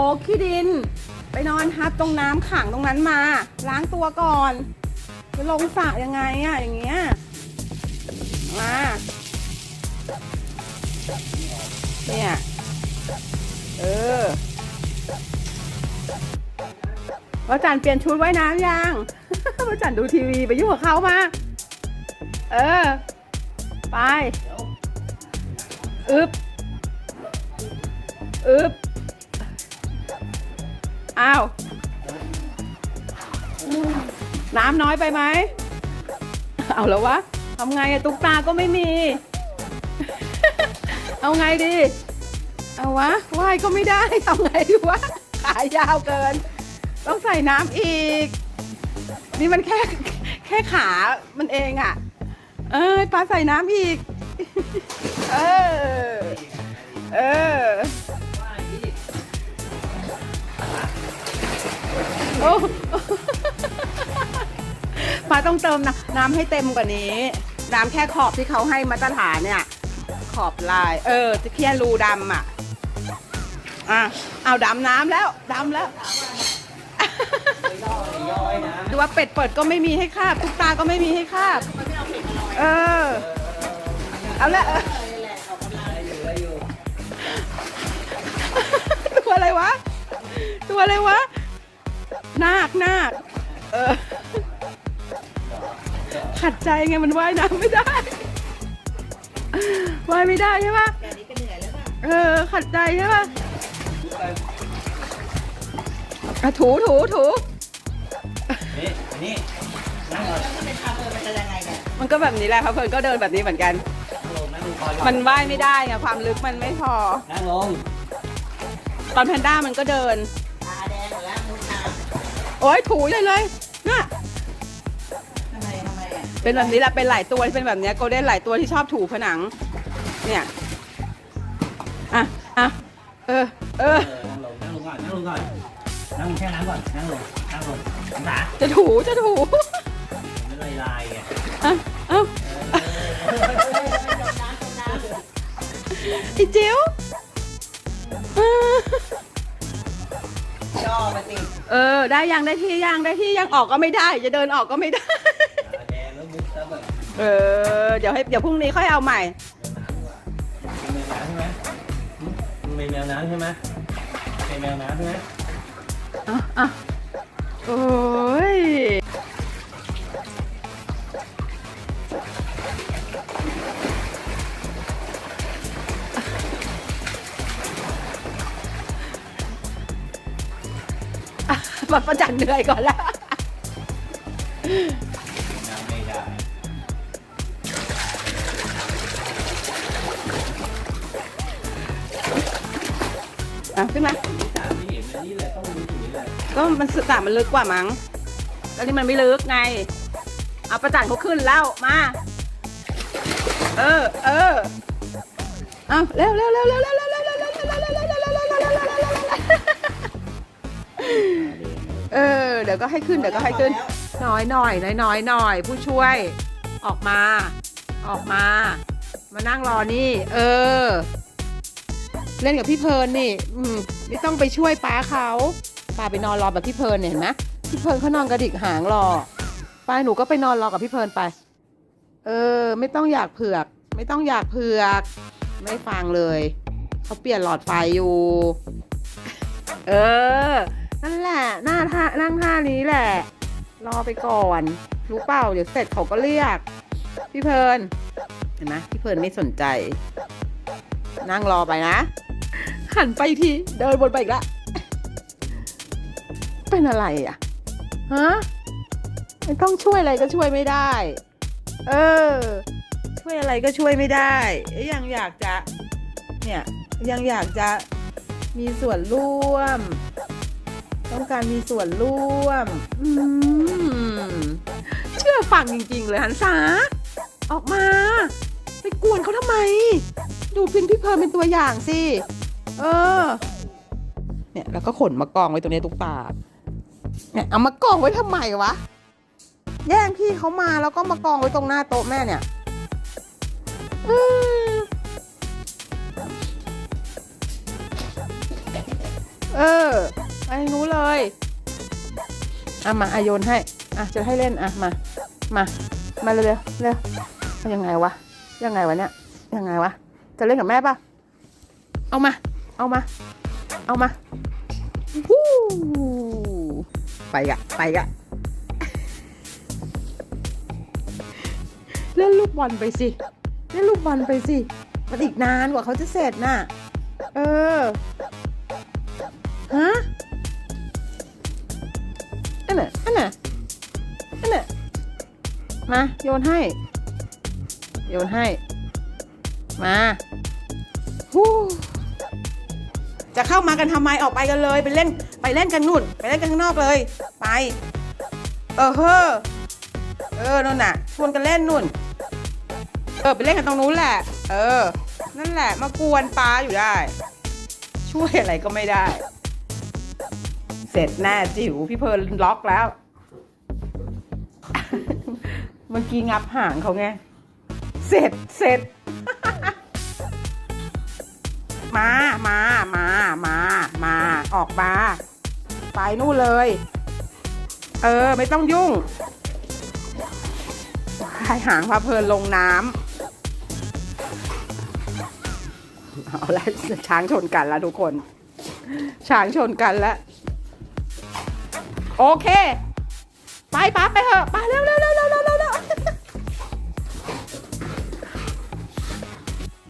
โอ้ขี้ดิน ไปนอนฮับตรงน้ำขังตรงนั้นมา ล้างตัวก่อนจะลงสระยังไงอะอย่างเงี้ยมาเนี่ยเออพระจันเปลี่ยนชุดว่ายน้ำยังพระจันดูทีวีไปยุ่งกับเขามา เออ ไป อึบ อึบ้าว น้ำน้อยไปไหม เอาแล้ววะทำไงอะตุ๊กตาก็ไม่มี เอาไงดี เอาวะว่ายก็ไม่ได้ทำไงดีวะ ขายาวเกิน ต้องใส่น้ำอีก นี่มันแค่แค่ขามันเองอะเอ้ยปลาใส่น้ำอีก เออ โาต้องเติมน้ำน้ำให้เต็มกว่านี้ น้ำแค่ขอบที่เขาให้มาตรฐานเนี่ย ขอบลาย เออจะเคี่ยรูดำอะ อะ เอาดำน้ำแล้วดำแล้ว ดูว่าเป็ดเปิดก็ไม่มีให้คาบทุกตาก็ไม่มีให้คาบ เออ เอาละตัวอะไรวะ ตัวอะไรวะ นาคนาคเออ ขัดใจไงมันว่ายน้ำไม่ได้ ว่ายไม่ได้ใช่ปะเออ ขัดใจใช่ปะอะถูถูถูนี่นี่นั่งก่อนมันก็แบบนี้แหละครัเพื่อนก็เดินแบบนี้เหมือนกันมันว่ายไม่ได้ไงความลึกมันไม่พอ นั่งลงตอนแพนด้ามันก็เดิน โอ้ยถูเลยเลยน่ะะเป็นแบบนี้แหละเป็นหลายตัวที่เป็นแบบเนี้ยโกลเด้นหลายตัวที่ชอบถูผนัง เนี่ยอะอะเออเออ นั่งลงก่อนนั่งลงก่อนนั่งแช่น้ำก่อนนั่งลงนั่งลงองศาจะถูจะถูไม่ลอยลายไงอะเอ้าไอจิ๋ว ออกสิเออ ได้ยังได้ที่ยังได้ที่ยังออกก็ไม่ได้ จะเดินออกก็ไม่ได้เออ เดี๋ยวให้เดี๋ยวพรุ่งนี้ค่อยเอาใหม่ มึเป็นแมวน้ำใช่ไหมมึเป็นแมวน้ำใช่ไหมเป็นแมวน้ำใช่ไหม อะอะโอ้ย มาประจันเหนื่อยก่อนแล้วอ้อ่ขึ้นมามก็นอันนี้ตาก็มันสระมันลึกกว่ามั้งแล้วนี่มันไม่ลึกไง เอาประจันเขาขึ้นแล้วมา เออ เออ เอาเร็วเร็วเร็วเร็วเร็ว เดี๋ยวก็ให้ขึ้นเดี๋ยวก็ให้ขึ้น น้อยหน่อยน้อยน้อยหน่อย ผู้ช่วย ออกมา ออกมา มานั่งรอนี่ เออ เล่นกับพี่เพลินนี่อืมไม่ต้องไปช่วยป้าเขาป้าไปนอนรอแบบพี่เพลินเห็นไหมพี่เพลินเขานอนกระดิกหางรอป้าหนูก็ไปนอนรอกับพี่เพลินไป เออ ไม่ต้องอยากเผือก ไม่ต้องอยากเผือก ไม่ฟังเลยเขาเปลี่ยนหลอดไฟอยู่ เออ นั่นแหละหน้าท่านั่งท่านี้แหละ รอไปก่อน รู้เปล่าเดี๋ยวเสร็จเขาก็เรียก พี่เพลินเห็นไหมพี่เพลินไม่สนใจ นั่งรอไปนะ หันไปทีเดินวนไปอีกละเป็นอะไรอะฮะไม่ต้องช่วยอะไรก็ช่วยไม่ได้ เออ ช่วยอะไรก็ช่วยไม่ได้ยังอยากจะ เนี่ยยังอยากจะมีส่วนร่วม ต้องการมีส่วนร่วม เชื่อฟังจริง ๆ เลยหันษาออกมา ไปกวนเขาทำไม ดูพินพี่เพลิร์นเป็นตัวอย่างสิ เออ เนี่ย แล้วก็ขนมากองไว้ตรงนี้ตุ๊กตา เนี่ย เอามากองไว้ทำไมวะ แย่งพี่เขามาแล้วก็มากองไว้ตรงหน้าโต๊ะแม่เนี่ยเออ ไปทางนู้เลยอะมาอาโยนให้อะจะให้เล่นอะมา มามาเร็วเร็วเยังไงวะยังไงวะเนี่ยยังไงวะจะเล่นกับแม่ปะเอามา เอามา เอามาวู้ไปกะไปกะเล่นลูกบอลไปสิเล่นลูกบอลไปสิมันอีกนานกว่าเขาจะเสร็จน่ะ เออ ฮะ อันน่ะอันน่ะอันน่ะมาโยนให้ โยนให้ มาฮู้จะเข้ามากันทำไมออกไปกันเลย ไปเล่นไปเล่นกันนู่น ไปเล่นกันข้างนอกเลย ไป เออเฮ้อเออนู่นน่ะชวนกันเล่นนู่น เออไปเล่นกันตรงนู้นแหละ เออ นั่นแหละมากวนป้าอยู่ได้ ช่วยอะไรก็ไม่ได้ เสร็จแน่จิ๋วพี่เพร์ลล็อกแล้ว เมื่อกี้งับหางเขาไง เสร็จเสร็จ มามามามามาออกมา ไปนู่นเลย เออ ไม่ต้องยุ่งให้หางพาเพลินลงน้ำเอาละช้างชนกันแล้วทุกคน ช้างชนกันแล้ว โอเค ไปปั๊บไปเถอะไปเร็วเร็วเร็วเร็วเร็วเร็วเร็ว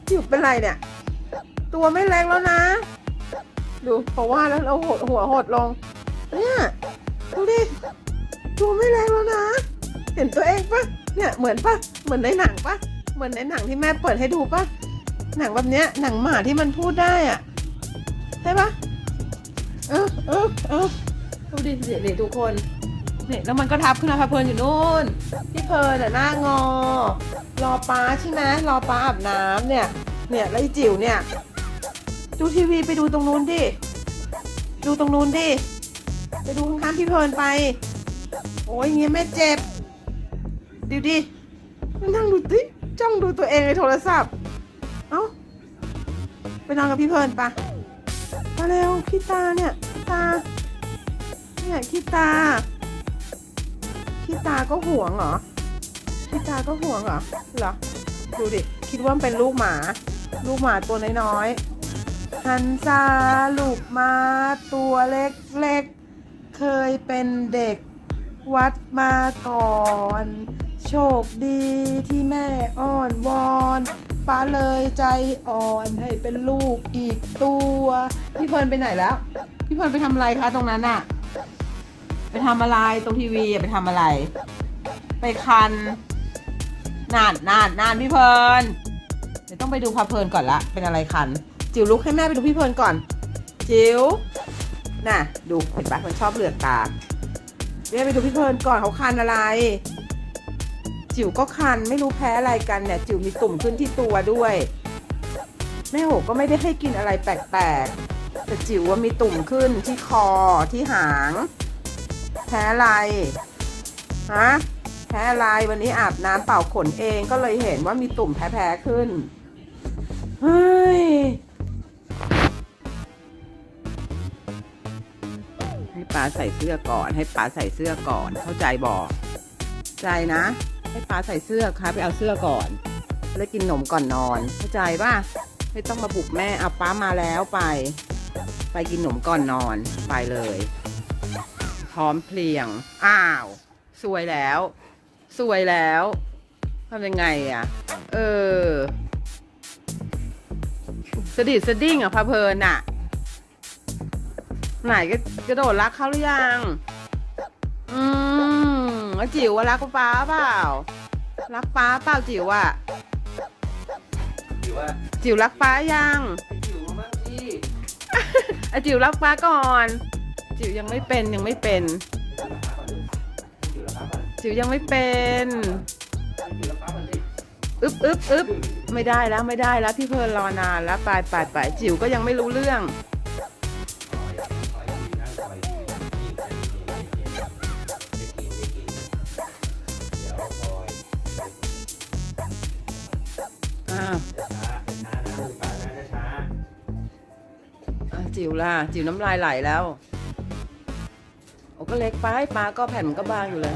หยุดเป็นไรเนี่ย ตัวไม่แรงแล้วนะ ดูเพราะว่าแล้วเราหดหัวหดลง เนี่ยดูดิตัวไม่แรงแล้วนะ เห็นตัวเองปะเนี่ยเหมือนปะเหมือนในหนังปะเหมือนในหนังที่แม่เปิดให้ดูปะหนังแบบเนี้ยหนังหมาที่มันพูดได้อะใช่ปะเออเออเออ ดูดิเดี๋ยวทุกคนเนี่ยแล้วมันก็ทับขึ้นมาพาเพลินอยู่นู่นพี่เพลินอะหน้างอ รอป้าใช่ไหมรอป้าอาบน้ำเนี่ย เนี่ยแล้วไอจิ๋วเนี่ย ดูทีวีไปดูตรงนู้นดิ ดูตรงนู้นดิ ไปดูข้างๆพี่เพลินไป โอ้ยเงี้ยแม่เจ็บดูดิมานั่งดูติจ้องดูตัวเองในโทรศัพท์ เอ้า ไปนอนกับพี่เพลินปะมาเร็วขี้ตาเนี่ยตา เนี่ยขี้ตาขี้ตาก็ห่วงเหรอขี้ตาก็ห่วงเหรอเหรอดูดิคิดว่าเป็นลูกหมา ลูกหมาตัวน้อยๆฮันซาลูกมาตัวเล็กๆ เคยเป็นเด็กวัดมาก่อน โชคดีที่แม่อ้อนวอนป้าเลยใจอ่อนให้เป็นลูกอีกตัว พี่เพลินไปไหนแล้ว พี่เพลินไปทำอะไรคะตรงนั้นอะ ไปทำอะไรตรงทีวีไปทำอะไร ไปคันนานนานนานพี่เพลินเดี๋ยวต้องไปดูพาเพลินก่อนละเป็นอะไรคัน จิ๋วลุกให้แม่ไปดูพี่เพลินก่อน จิ๋วน่ะ ดูเห็นปะมันชอบเหลือกตาเดี๋ยวไปดูพี่เพลินก่อนเขาคันอะไร จิ๋วก็คันไม่รู้แพ้อะไรกันเนี่ย จิ๋วมีตุ่มขึ้นที่ตัวด้วย แม่โหก็ไม่ได้ให้กินอะไรแปลกๆ แต่จิ๋วว่ามีตุ่มขึ้นที่คอที่หาง แพ้อะไรฮะแพ้อะไรวันนี้อาบน้ำเป่าขนเองก็เลยเห็นว่ามีตุ่มแพ้ๆขึ้น เฮ้ยให้ป้าใส่เสื้อก่อน ให้ป้าใส่เสื้อก่อน เข้าใจบอกใจนะ ให้ป้าใส่เสื้อค่ะไปเอาเสื้อก่อน แล้วกินนมก่อนนอน เข้าใจป่ะไม่ต้องมาปลุกแม่เอาป้ามาแล้วไป ไปกินขนมก่อนนอนไปเลย พร้อมเพรียง อ้าว สวยแล้ว สวยแล้วทำยังไงอะ เออสะดิดสะดิ้งอะพาเพลินอะ ไหนก็กระโดดรักเขาหรือยัง อืมแล้วจิ๋วว่ารักป้าเปล่า รักป้าเปล่าจิ๋วอะถือว่าจิ๋วรักป้ายังจิ๋วมาก อะจิ๋วรักป้าก่อน จิ๋วยังไม่เป็นยังไม่เป็น จิ๋วยังไม่เป็นอึ๊บอึ๊บอึ๊บไม่ได้แล้วไม่ได้แล้วพี่เพลินรอนานแล้วไปไปไปจิ๋วก็ยังไม่รู้เรื่องคอย จิ๋วล่ะ จิ๋วน้ำลายไหลแล้ว โอ้ก็เล็กไปปลาก็แผ่นมันก็บางอยู่เลย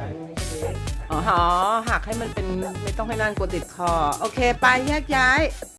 อ๋อหักให้มันเป็นไม่ต้องให้นั่นกลัวติดคอ โอเค ไปแยกย้าย